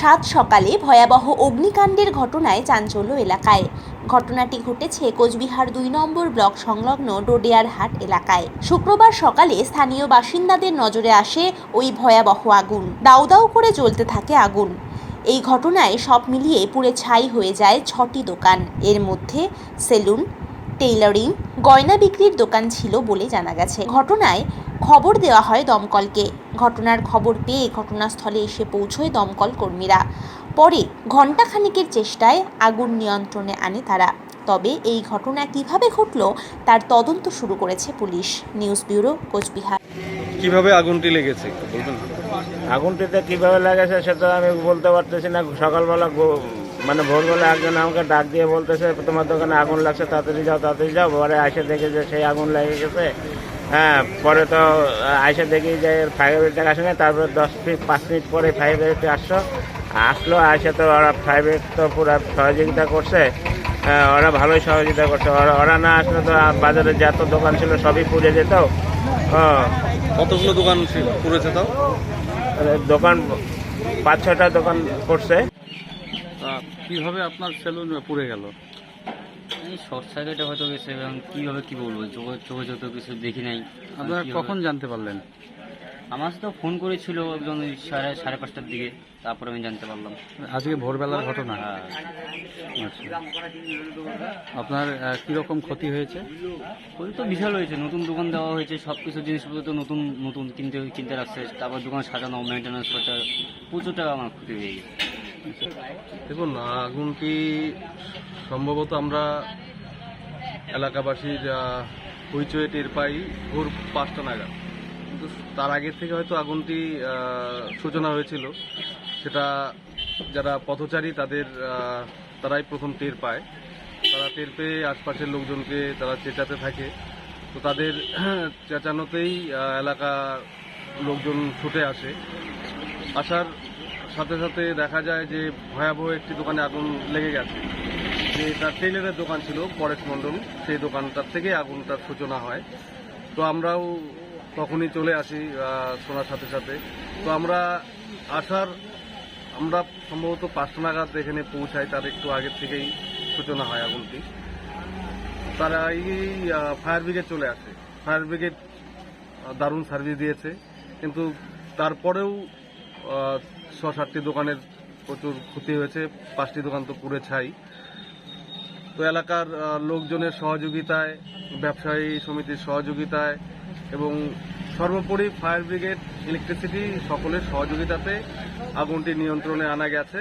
সাত সকালে ভয়াবহ অগ্নিকাণ্ডের ঘটনায় চাঞ্চল্য এলাকায়। ঘটনাটি ঘটেছে কোচবিহার দুই নম্বর ব্লক সংলগ্ন ডোডেয়ার হাট এলাকায়। শুক্রবার সকালে স্থানীয় বাসিন্দাদের নজরে আসে ওই ভয়াবহ আগুন। দাউ দাউ করে জ্বলতে থাকে আগুন। এই ঘটনায় সব মিলিয়ে পুড়ে ছাই হয়ে যায় ছটি দোকান। এর মধ্যে সেলুন, টেইলারিং, গয়না বিক্রির দোকান ছিল বলে জানা গেছে। ঘটনায় খবর দেওয়া হয় দমকলকে। ঘটনার খবর পেয়ে ঘটনাস্থলে এসে পৌঁছয় দমকল কর্মীরা। পরে ঘণ্টাখানিকের চেষ্টায় আগুন নিয়ন্ত্রণে আনে তারা। তবে এই ঘটনা কীভাবে ঘটল তার তদন্ত শুরু করেছে পুলিশ। News bureau Cooch Behar. কীভাবে আগুনটি লেগেছে? আগুনটিতে কীভাবে লেগেছে সেটা আমি বলতে পারতেছি না। সকালবেলা মানে ভোরবেলা একজন আমাকে ডাক দিয়ে বলতেছে তোমার দোকানে আগুন লাগছে তাড়াতাড়ি যাও তাড়াতাড়ি যাও। পরে আইসে দেখে যে সেই আগুন লেগে গেছে। হ্যাঁ পরে তো আইসে দেখি যে ফায়ার ব্রিগেড আসে না তারপরে দশ মিনিট পাঁচ মিনিট পরে ফায়ার ব্রিগেড আসলো। আসলো আসে তো ওরা ফায়ার ব্রিগেড তো পুরো সহযোগিতা করছে। হ্যাঁ, ওরা ভালোই সহযোগিতা করছে। ওরা ওরা না আসলে তো বাজারে যত দোকান ছিল সবই পুড়ে যেত। হ্যাঁ। কতগুলো দোকান পুড়েছে তাও? দোকান পাঁচ ছটা দোকান করছে তা কীভাবে আপনার সেলুন পুড়ে গেল? এই শর্ট সার্কিটে হয়তো গেছে এবং কীভাবে কী বলব? চোখে চোখে কিছু দেখি নাই আপনারা কখন জানতে পারলেন? আমার সাথে ফোন করেছিল একজন সাড়ে সাড়ে পাঁচটার দিকে তারপরে আমি জানতে পারলাম। আজকে ভোরবেলার ঘটনা? হ্যাঁ। আচ্ছা। আপনার কীরকম ক্ষতি হয়েছে? ওই তো বিশাল হয়েছে। নতুন দোকান দেওয়া হয়েছে সব কিছু জিনিসপত্র তো নতুন নতুন কিনতে কিনতে রাখছে তারপর দোকান সাজানো মেনটেন্যান্স করতে প্রচুর টাকা আমার ক্ষতি হয়ে গেছে। দেখুন, আগুনটি সম্ভবত আমরা এলাকাবাসীর হইচয়ে টের পাই ভোর পাঁচটা নাগাদ। কিন্তু তার আগের থেকে হয়তো আগুনটি সূচনা হয়েছিল। সেটা যারা পথচারী তাদের তারাই প্রথম টের পায়। তারা টের পেয়ে আশপাশের লোকজনকে তারা চেঁচাতে থাকে। তো তাদের চেঁচানোতেই এলাকা লোকজন ছুটে আসে। আসার সাথে সাথে দেখা যায় যে ভয়াবহ একটি দোকানে আগুন লেগে গেছে। যে তার টেইলারের দোকান ছিল, পরেশ মণ্ডল, সেই দোকানটার থেকে আগুনটার সূচনা হয়। তো আমরাও তখনই চলে আসি শোনার সাথে সাথে। তো আমরা আসার, আমরা সম্ভবত পাঁচটা নাগাদ এখানে পৌঁছাই, তার একটু আগের থেকেই সূচনা হয় আগুনটি। তারা এই ফায়ার ব্রিগেড চলে আসে। ফায়ার ব্রিগেড দারুণ সার্ভিস দিয়েছে। কিন্তু তারপরেও ছ সাতটি দোকানের প্রচুর ক্ষতি হয়েছে, পাঁচটি দোকান তো পুড়ে ছাই। তো এলাকার লোকজনের সহযোগিতায়, ব্যবসায়ী সমিতির সহযোগিতায় এবং সর্বোপরি ফায়ার ব্রিগেড, ইলেকট্রিসিটি সকলের সহযোগিতাতে আগুনটি নিয়ন্ত্রণে আনা গেছে।